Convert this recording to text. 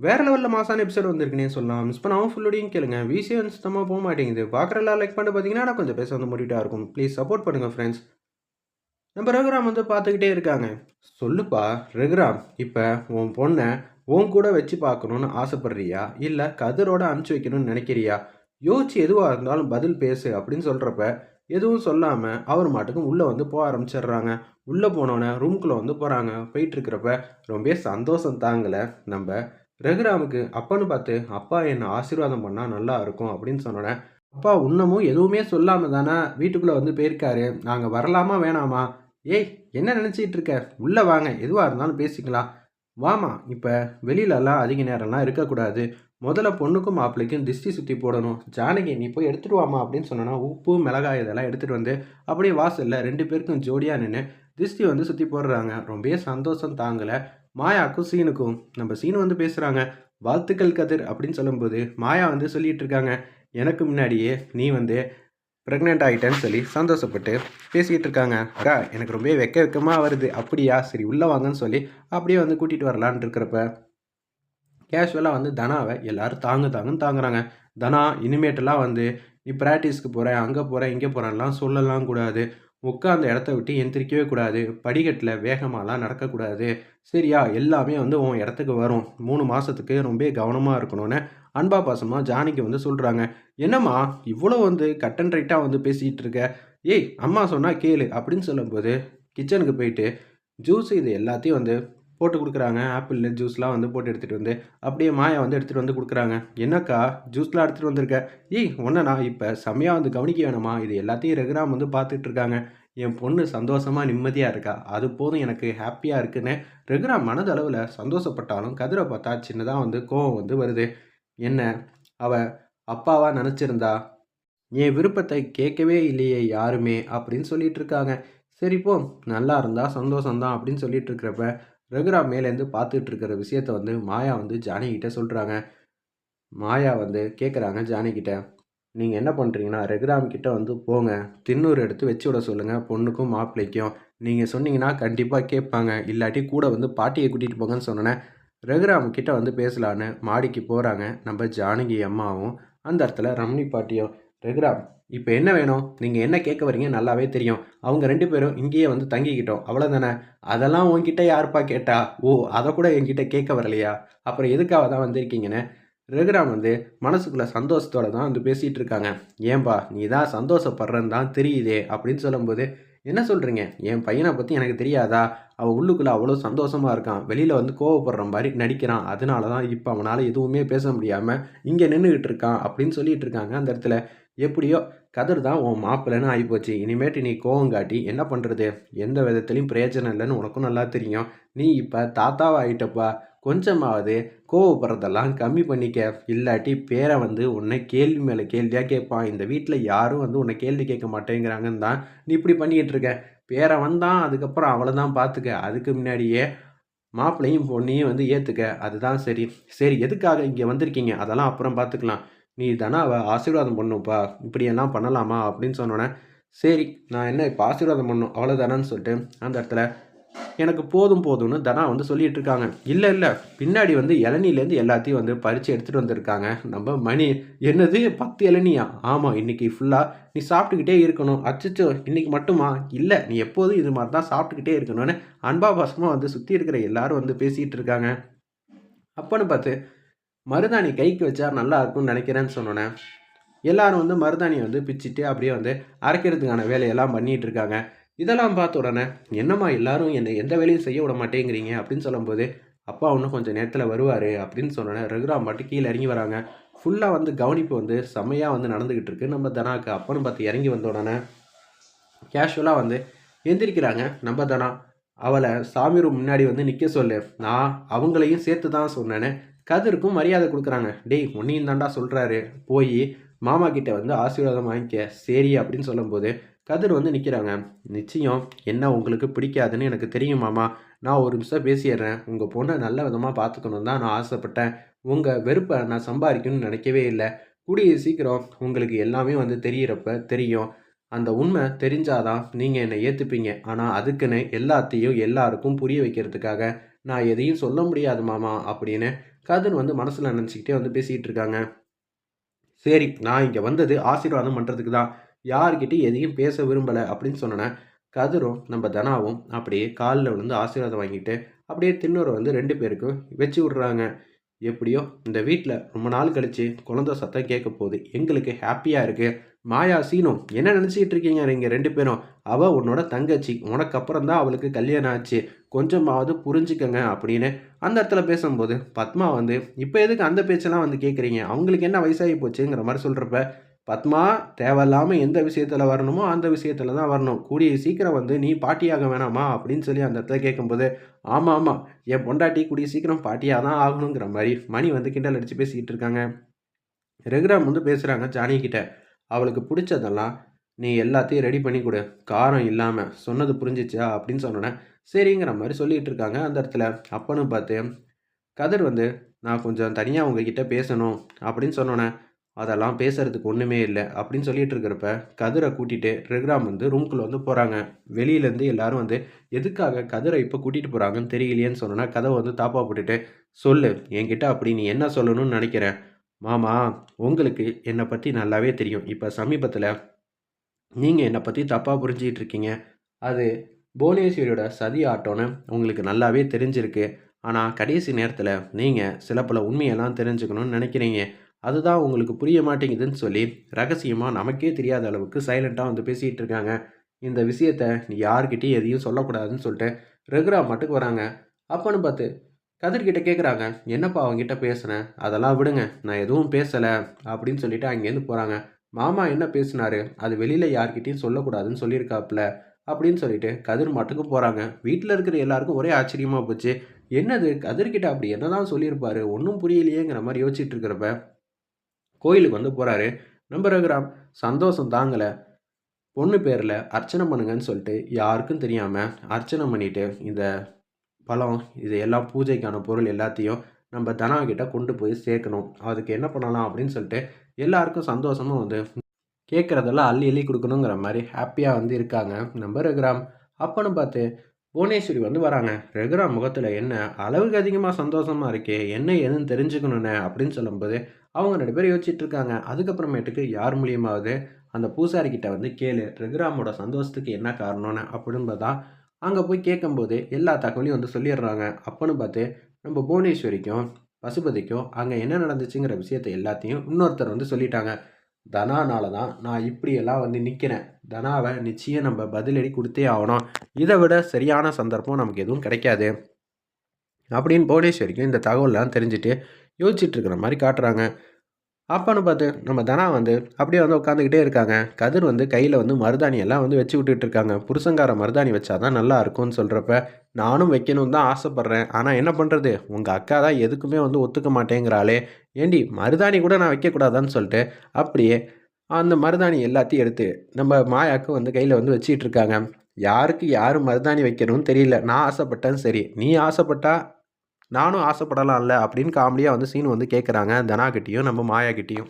வேற லெவலில் மாசான எபிசோட் வந்திருக்குனே சொல்லலாம். மிஸ் பண்ணாமல் ஃபுல்லோடையும் கேளுங்க. விசி வந்து சுத்தமாக போக மாட்டேங்குது. பார்க்குறலாம் லைக் பண்ணிட்டு பார்த்தீங்கன்னா நான் கொஞ்சம் பேச வந்து முடிவிட்டா இருக்கும். ப்ளீஸ் சப்போர்ட் பண்ணுங்கள் ஃப்ரெண்ட்ஸ் நம்ம ரகுராம் வந்து பார்த்துக்கிட்டே இருக்காங்க. சொல்லுப்பா ரகுராம் இப்போ உன் பொண்ணை உன் கூட வச்சு பார்க்கணுன்னு ஆசைப்படுறியா? இல்லை கதிரோட அனுப்பிச்சி வைக்கணும்னு நினைக்கிறியா? யோசிச்சு எதுவாக இருந்தாலும் பதில் பேசு அப்படின்னு சொல்கிறப்ப எதுவும் சொல்லாமல் அவர் மாட்டுக்கும் உள்ளே வந்து போக ஆரம்பிச்சிடுறாங்க. உள்ளே போனோன்னே ரூம்குள்ளே வந்து போகிறாங்க போயிட்டு இருக்கிறப்ப ரொம்ப சந்தோஷம் தாங்கலை. நம்ம ரகுராமுக்கு அப்பான்னு பார்த்து அப்பா என்னை ஆசீர்வாதம் பண்ணால் நல்லா இருக்கும் அப்படின்னு சொன்னோன்னே அப்பா இன்னமும் எதுவுமே சொல்லாமல் தானே வீட்டுக்குள்ளே வந்து போயிருக்காரு? நாங்கள் வரலாமா வேணாமா? ஏய் என்ன நினச்சிட்டு இருக்க? உள்ளே வாங்க எதுவாக இருந்தாலும் பேசிக்கலாம் வாமா இப்போ வெளியிலலாம் அதிக நேரம்லாம் இருக்கக்கூடாது. முதல்ல பொண்ணுக்கும் மாப்பிள்ளைக்கும் திஷ்டி சுற்றி போடணும். ஜானகி நீ போய் எடுத்துட்டு வாமா அப்படின்னு சொன்னோன்னா உப்பு மிளகாய் இதெல்லாம் எடுத்துகிட்டு வந்து அப்படியே வாசலில் ரெண்டு பேருக்கும் ஜோடியாக நின்று திஷ்டி வந்து சுற்றி போடுறாங்க. ரொம்பவே சந்தோஷம் தாங்கலை. மாயாக்கும் சீனுக்கும் நம்ம சீனு வந்து பேசுகிறாங்க வாழ்த்துக்கள் கதிர் அப்படின்னு சொல்லும்போது மாயா வந்து சொல்லிகிட்டு இருக்காங்க எனக்கு முன்னாடியே நீ வந்து ப்ரெக்னென்ட் ஆகிட்டேன்னு சொல்லி சந்தோஷப்பட்டு பேசிக்கிட்டு இருக்காங்க. அக்கா எனக்கு ரொம்ப வெக்க வெக்கமாக வருது. அப்படியா? சரி உள்ளே வாங்கன்னு சொல்லி அப்படியே வந்து கூட்டிகிட்டு வரலான் இருக்கிறப்ப கேஷுவலாக வந்து தனாவை எல்லோரும் தாங்கு தாங்குன்னு தாங்குறாங்க. தனா இனிமேட்டெல்லாம் வந்து நீ ப்ராக்டிஸ்க்கு போகிறேன் அங்கே போகிறேன் இங்கே போகிறேன்லாம் சொல்லலாம் கூடாது. உட்காந்த இடத்த விட்டு எந்திரிக்கவே கூடாது. படிக்கட்டில் வேகமாலாம் நடக்கக்கூடாது. சரியா? எல்லாமே வந்து உன் இடத்துக்கு வரும். மூணு மாதத்துக்கு ரொம்ப கவனமாக இருக்கணும்னு அன்பா பாசமாக ஜானிக்கு வந்து சொல்கிறாங்க என்னம்மா இவ்வளோ வந்து கட் அண்ட் ரைட்டாக வந்து பேசிகிட்டு இருக்க? ஏய் அம்மா சொன்னால் கேளு அப்படின்னு சொல்லும்போது கிச்சனுக்கு போயிட்டு ஜூஸ் இது எல்லாத்தையும் வந்து போட்டு கொடுக்குறாங்க. ஆப்பிள் ஜூஸ்லாம் வந்து போட்டு எடுத்துகிட்டு வந்து அப்படியே மாயா வந்து எடுத்துகிட்டு வந்து கொடுக்குறாங்க. என்னக்கா ஜூஸ்லாம் எடுத்துகிட்டு வந்திருக்க? ஏய் ஒன்றா இப்போ செம்மையாக வந்து கவனிக்க வேணுமா? இது எல்லாத்தையும் ரெகுராம் வந்து பார்த்துட்டு இருக்காங்க. என் பொண்ணு சந்தோஷமாக நிம்மதியாக இருக்கா? அது போதும் எனக்கு ஹாப்பியாக இருக்குன்னு. ரெகுராம் மனதளவில் சந்தோஷப்பட்டாலும் கதிரை பார்த்தா சின்னதாக வந்து கோவம் வந்து வருது. என்ன அவ அப்பாவாக நினச்சிருந்தா? என் விருப்பத்தை கேட்கவே இல்லையே யாருமே அப்படின்னு சொல்லிட்டு இருக்காங்க. சரி போ நல்லா இருந்தால் சந்தோஷம்தான் அப்படின்னு சொல்லிட்டு இருக்கிறப்ப ரகுராம் மேலேருந்து பார்த்துட்டு இருக்கிற விஷயத்த வந்து மாயா வந்து ஜானகிட்ட சொல்கிறாங்க மாயா வந்து கேட்குறாங்க ஜானகிட்ட நீங்கள் என்ன பண்ணுறீங்கன்னா ரகுராம் கிட்ட வந்து போங்க. தின்னூர் எடுத்து வச்சு விட சொல்லுங்கள் பொண்ணுக்கும் மாப்பிள்ளைக்கும். நீங்கள் சொன்னீங்கன்னா கண்டிப்பாக கேட்பாங்க. இல்லாட்டி கூட வந்து பாட்டியை கூட்டிகிட்டு போங்கன்னு சொன்னேன் ரகுராம் கிட்ட வந்து பேசலான்னு மாடிக்கு போகிறாங்க நம்ம ஜானகி அம்மாவும் அந்த இடத்துல ரமணி பாட்டியும். ரகுராம் இப்போ என்ன வேணும்? நீங்கள் என்ன கேட்க வரீங்க நல்லாவே தெரியும். அவங்க ரெண்டு பேரும் இங்கேயே வந்து தங்கிக்கிட்டோம். அவ்வளோதானே அதெல்லாம் உங்ககிட்ட யாருப்பா கேட்டா? ஓ அதை கூட என்கிட்ட கேட்க வரலையா? அப்புறம் எதுக்காக தான் வந்திருக்கீங்கன்னு? ரகுராம் வந்து மனசுக்குள்ளே சந்தோஷத்தோட தான் வந்து பேசிகிட்டு இருக்காங்க. ஏன்பா நீ தான் சந்தோஷப்படுறன்னு தான் தெரியுதே அப்படின்னு சொல்லும்போது என்ன சொல்கிறீங்க என் பையனை பற்றி எனக்கு தெரியாதா? அவன் உள்ளுக்குள்ளே அவ்வளோ சந்தோஷமாக இருக்கான். வெளியில் வந்து கோவப்படுற மாதிரி நடிக்கிறான். அதனால தான் இப்போ அவனால் எதுவுமே பேச முடியாமல் இங்கே நின்றுக்கிட்டு இருக்கான் அப்படின்னு சொல்லிகிட்டு இருக்காங்க அந்த இடத்துல. எப்படியோ கதிர் தான் உன் மாப்பிள்ளைன்னு ஆகிப்போச்சு. இனிமேட்டு நீ கோவம் காட்டி என்ன பண்ணுறது எந்த விதத்துலையும் பிரயோஜனம் இல்லைன்னு உனக்கும் நல்லா தெரியும். நீ இப்போ தாத்தாவை ஆகிட்டப்பா கொஞ்சமாவது கோவப்படுறதெல்லாம் கம்மி பண்ணிக்க. இல்லாட்டி பேரை வந்து உன்னை கேள்வி மேலே கேள்வியாக கேட்பான். இந்த வீட்டில் யாரும் வந்து உன்னை கேள்வி கேட்க மாட்டேங்கிறாங்கன்னு தான் நீ இப்படி பண்ணிக்கிட்டு இருக்க. பேரை வந்தான் அதுக்கப்புறம் அவளை தான் பார்த்துக்க அதுக்கு முன்னாடியே மாப்பிள்ளையும் பொண்ணையும் வந்து ஏற்றுக்க அதுதான் சரி. சரி எதுக்காக இங்கே வந்திருக்கீங்க? அதெல்லாம் அப்புறம் பார்த்துக்கலாம் நீ தானே அவள் ஆசீர்வாதம் பண்ணுப்பா இப்படியெல்லாம் பண்ணலாமா? அப்படின்னு சொன்னோன்னே சரி நான் என்ன இப்போ ஆசீர்வாதம் பண்ணும்? அவ்வளோதானான்னு சொல்லிட்டு அந்த இடத்துல எனக்கு போதும் போதும்னு தனா வந்து சொல்லிட்டு இருக்காங்க. இல்லை இல்லை பின்னாடி வந்து இளநிலேருந்து எல்லாத்தையும் வந்து பறித்து எடுத்துகிட்டு வந்திருக்காங்க. நம்ம மணி என்னது? பத்து இளநியா? ஆமாம் இன்றைக்கி ஃபுல்லாக நீ சாப்பிட்டுக்கிட்டே இருக்கணும். அச்சச்சோ இன்றைக்கி மட்டுமா? இல்லை நீ எப்போதும் இது மாதிரி தான் சாப்பிட்டுக்கிட்டே இருக்கணும்னு அன்பா பாசமாக வந்து சுற்றி இருக்கிற எல்லாரும் வந்து பேசிகிட்டு இருக்காங்க. அப்போன்னு பார்த்து மருதாணி கைக்கு வச்சா நல்லா இருக்கும்னு நினைக்கிறேன்னு சொன்னோன்னே எல்லாரும் வந்து மருதாணியை வந்து பிச்சுட்டு அப்படியே வந்து அரைக்கிறதுக்கான வேலையெல்லாம் பண்ணிகிட்டு இருக்காங்க. இதெல்லாம் பார்த்த உடனே என்னம்மா எல்லாரும் என்னை எந்த வேலையும் செய்ய விட மாட்டேங்கிறீங்க அப்படின்னு சொல்லும்போது அப்பா இன்னும் கொஞ்சம் நேரத்தில் வருவார் அப்படின்னு சொன்னோன்னே ரகுராம் மட்டும் கீழே இறங்கி வராங்க. ஃபுல்லாக வந்து கவனிப்பு வந்து செம்மையாக வந்து நடந்துக்கிட்டு இருக்கு. நம்ம தனாக்கு அப்பன்னு பார்த்து இறங்கி வந்த உடனே கேஷுவலாக வந்து எந்திரிக்கிறாங்க. நம்ம தனா அவளை சாமி ரூம் முன்னாடி வந்து நிற்க சொல்லு. நான் அவங்களையும் சேர்த்து தான் சொன்னேன்னு கதிருக்கும் மரியாதை கொடுக்குறாங்க. டேய் உன்னையும் தாண்டா சொல்கிறாரு போய் மாமா கிட்ட வந்து ஆசீர்வாதம் வாங்கிக்க. சரி அப்படின்னு சொல்லும்போது கதிர் வந்து நிற்கிறாங்க நிச்சயம் என்ன உங்களுக்கு பிடிக்காதுன்னு எனக்கு தெரியும் மாமா. நான் ஒரு நிமிஷம் பேசிடுறேன். உங்கள் பொண்ணை நல்ல விதமாக பார்த்துக்கணும் தான் நான் ஆசைப்பட்டேன். உங்கள் வெறுப்பை நான் சம்பாதிக்கணும்னு நினைக்கவே இல்லை. கூடிய சீக்கிரம் உங்களுக்கு எல்லாமே வந்து தெரியிறப்ப தெரியும். அந்த உண்மை தெரிஞ்சாதான் நீங்கள் என்னை ஏற்றுப்பீங்க ஆனால் அதுக்குன்னு எல்லாத்தையும் எல்லாருக்கும் புரிய வைக்கிறதுக்காக நான் எதையும் சொல்ல முடியாது மாமா அப்படின்னு கதிர் வந்து மனசில் நினச்சிக்கிட்டே வந்து பேசிக்கிட்டு இருக்காங்க. சரி நான் இங்கே வந்தது ஆசீர்வாதம் பண்ணுறதுக்கு தான். யார்கிட்டையும் எதையும் பேச விரும்பலை அப்படின்னு சொன்னேன் கதிரும் நம்ம தனாவும் அப்படியே காலில் விழுந்து ஆசீர்வாதம் வாங்கிட்டு அப்படியே தின்னூரை வந்து ரெண்டு பேருக்கும் வச்சு விட்றாங்க. எப்படியோ இந்த வீட்டில் ரொம்ப நாள் கழிச்சு குழந்தை சத்தம் கேட்க போகுது எங்களுக்கு ஹாப்பியாக இருக்குது மாயா சீனும் என்ன நினச்சிக்கிட்டு இருக்கீங்க நீங்கள் ரெண்டு பேரும். அவள் உன்னோட தங்கச்சி. உனக்கு அப்புறம் தான் அவளுக்கு கல்யாணம் ஆச்சு. கொஞ்சமாவது புரிஞ்சுக்கங்க அப்படின்னு அந்த இடத்துல பேசும்போது பத்மா வந்து இப்போ எதுக்கு அந்த பேச்செல்லாம் வந்து கேட்குறீங்க அவங்களுக்கு என்ன வயசாகி போச்சுங்கிற மாதிரி சொல்கிறப்ப பத்மா தேவையில்லாமல் எந்த விஷயத்தில் வரணுமோ அந்த விஷயத்தில் தான் வரணும். கூடிய சீக்கிரம் வந்து நீ பாட்டியாக வேணாமா? அப்படின்னு சொல்லி அந்த இடத்துல கேட்கும்போது ஆமாம் ஆமாம் என் பொண்டாட்டி கூடிய சீக்கிரம் பாட்டியாக தான் ஆகணுங்கிற மாதிரி. மணி வந்து கிண்டல் அடித்து பேசிக்கிட்டு இருக்காங்க. ரெகுராம் வந்து பேசுகிறாங்க ஜானி கிட்ட அவளுக்கு பிடிச்சதெல்லாம் நீ எல்லாத்தையும் ரெடி பண்ணி கொடு. காரம் இல்லாமல் சொன்னது புரிஞ்சிச்சா? அப்படின்னு சொன்னோன்னே சரிங்கிற மாதிரி சொல்லிகிட்டு இருக்காங்க அந்த இடத்துல. அப்பன்னு பார்த்து கதிர் வந்து நான் கொஞ்சம் தனியாக உங்ககிட்ட பேசணும் அப்படின்னு சொன்னோன்னே அதெல்லாம் பேசுறதுக்கு ஒன்றுமே இல்லை அப்படின்னு சொல்லிட்டு இருக்கிறப்ப கதிரை கூட்டிகிட்டு ரெகுராம் வந்து ரூம்குள்ளே வந்து போகிறாங்க வெளியிலேருந்து எல்லாரும் வந்து எதுக்காக கதிரை இப்போ கூட்டிகிட்டு போகிறாங்கன்னு தெரியலையேன்னு சொன்னோன்னா கதவை வந்து தாப்பா போட்டுட்டு சொல்லு என்கிட்ட அப்படி நீ என்ன சொல்லணும்னு நினைக்கிறேன் மாமா உங்களுக்கு என்னை பற்றி நல்லாவே தெரியும். இப்போ சமீபத்தில் நீங்கள் என்னை பற்றி தப்பாக புரிஞ்சிக்கிட்டு இருக்கீங்க. அது புவனேஸ்வரியோட சதி ஆட்டோன்னு உங்களுக்கு நல்லாவே தெரிஞ்சிருக்கு. ஆனால் கடைசி நேரத்தில் நீங்கள் சில பல உண்மையெல்லாம் தெரிஞ்சுக்கணும்னு நினைக்கிறீங்க. அதுதான் உங்களுக்கு புரிய மாட்டேங்குதுன்னு சொல்லி ரகசியமாக நமக்கே தெரியாத அளவுக்கு சைலண்ட்டாக வந்து பேசிகிட்டு இருக்காங்க. இந்த விஷயத்த நீ யார்கிட்டையும் எதையும் சொல்லக்கூடாதுன்னு சொல்லிட்டு ரெகுரா மட்டுக்கு வராங்க. அப்போன்னு பார்த்து கதிர்கிட்ட கேட்குறாங்க என்னப்பா அவங்ககிட்ட பேசுனேன் அதெல்லாம் விடுங்க நான் எதுவும் பேசலை அப்படின்னு சொல்லிட்டு அங்கேருந்து போகிறாங்க மாமா என்ன பேசினாரு? அது வெளியில் யார்கிட்டையும் சொல்லக்கூடாதுன்னு சொல்லியிருக்காப்புல அப்படின்னு சொல்லிட்டு கதிர் மட்டுக்கு போகிறாங்க வீட்டில் இருக்கிற எல்லாருக்கும் ஒரே ஆச்சரியமாக போச்சு. என்னது கதிர்கிட்ட அப்படி என்ன தான் சொல்லியிருப்பாரு? ஒன்றும் புரியலையேங்கிற மாதிரி யோசிச்சுட்டு இருக்கிறப்ப கோயிலுக்கு வந்து போகிறாரு நம்ம ரகுராம் சந்தோஷம் தாங்கலை. பொண்ணு பேரில் அர்ச்சனை பண்ணுங்கன்னு சொல்லிட்டு யாருக்கும் தெரியாமல் அர்ச்சனை பண்ணிவிட்டு இந்த பழம் இது எல்லாம் பூஜைக்கான பொருள் எல்லாத்தையும் நம்ம தனாகிட்ட கொண்டு போய் சேர்க்கணும். அதுக்கு என்ன பண்ணலாம் அப்படின்னு சொல்லிட்டு எல்லாருக்கும் சந்தோஷமும் வந்து கேட்குறதெல்லாம் அள்ளி அள்ளி கொடுக்கணுங்கிற மாதிரி ஹாப்பியாக வந்து இருக்காங்க. நம்ம ரகுராம். அப்பன்னு பார்த்து புவனேஸ்வரி வந்து வராங்க. ரகுராம் முகத்தில் என்ன அளவுக்கு அதிகமாக சந்தோஷமாக இருக்கே என்ன ஏதுன்னு தெரிஞ்சுக்கணுண்ணே அப்படின்னு சொல்லும்போது அவங்க ரெண்டு பேரும் யோசிச்சுட்டு இருக்காங்க. அதுக்கப்புறமேட்டுக்கு யார் மூலியமாவது அந்த பூசாரிக்கிட்ட வந்து கேளு ரகுராமோட சந்தோஷத்துக்கு என்ன காரணம்னு அப்படின்னு பார்த்தா அங்கே போய் கேட்கும்போது எல்லா தகவலையும் வந்து சொல்லிடுறாங்க. அப்போன்னு பார்த்து நம்ம புவனேஸ்வரிக்கும் பசுபதிக்கும் அங்கே என்ன நடந்துச்சுங்கிற விஷயத்த எல்லாத்தையும் இன்னொருத்தர் வந்து சொல்லிட்டாங்க. தனானால தான் நான் இப்படியெல்லாம் வந்து நிற்கிறேன் தனாவை நிச்சயம் நம்ம பதிலடி கொடுத்தே ஆகணும். இதை விட சரியான சந்தர்ப்பம் நமக்கு எதுவும் கிடைக்காது. அப்படின்னு புவனேஸ்வரிக்கும் இந்த தகவல்லாம் தெரிஞ்சுட்டு யோசிச்சுட்டு இருக்கிற மாதிரி காட்டுறாங்க. அப்போன்னு பார்த்து நம்ம தனா வந்து அப்படியே வந்து உட்காந்துக்கிட்டே இருக்காங்க. கதிர் வந்து கையில் வந்து மருதாணி எல்லாம் வந்து வச்சு விட்டுட்டு இருக்காங்க. புருஷங்கார மருதாணி வச்சா தான் நல்லா இருக்கும்னு சொல்கிறப்ப நானும் வைக்கணும் தான் ஆசைப்பட்றேன். ஆனால் என்ன பண்ணுறது உங்கள் அக்கா தான் எதுக்குமே வந்து ஒத்துக்க மாட்டேங்கிறாளே. ஏண்டி மருதாணி கூட நான் வைக்கக்கூடாதான்னு சொல்லிட்டு அப்படியே அந்த மருதாணி எல்லாத்தையும் எடுத்து நம்ம மாயாக்கு வந்து கையில் வந்து வச்சிட்டு இருக்காங்க. யாருக்கு யார் மருதாணி வைக்கணும்னு தெரியல. நான் ஆசைப்பட்டேன் சரி. நீ ஆசைப்பட்டா நானும் ஆசைப்படலாம்ல அப்படின்னு காமெடியாக வந்து சீன் வந்து கேட்குறாங்க தனாகிட்டேயும் நம்ம மாயாக்கிட்டேயும்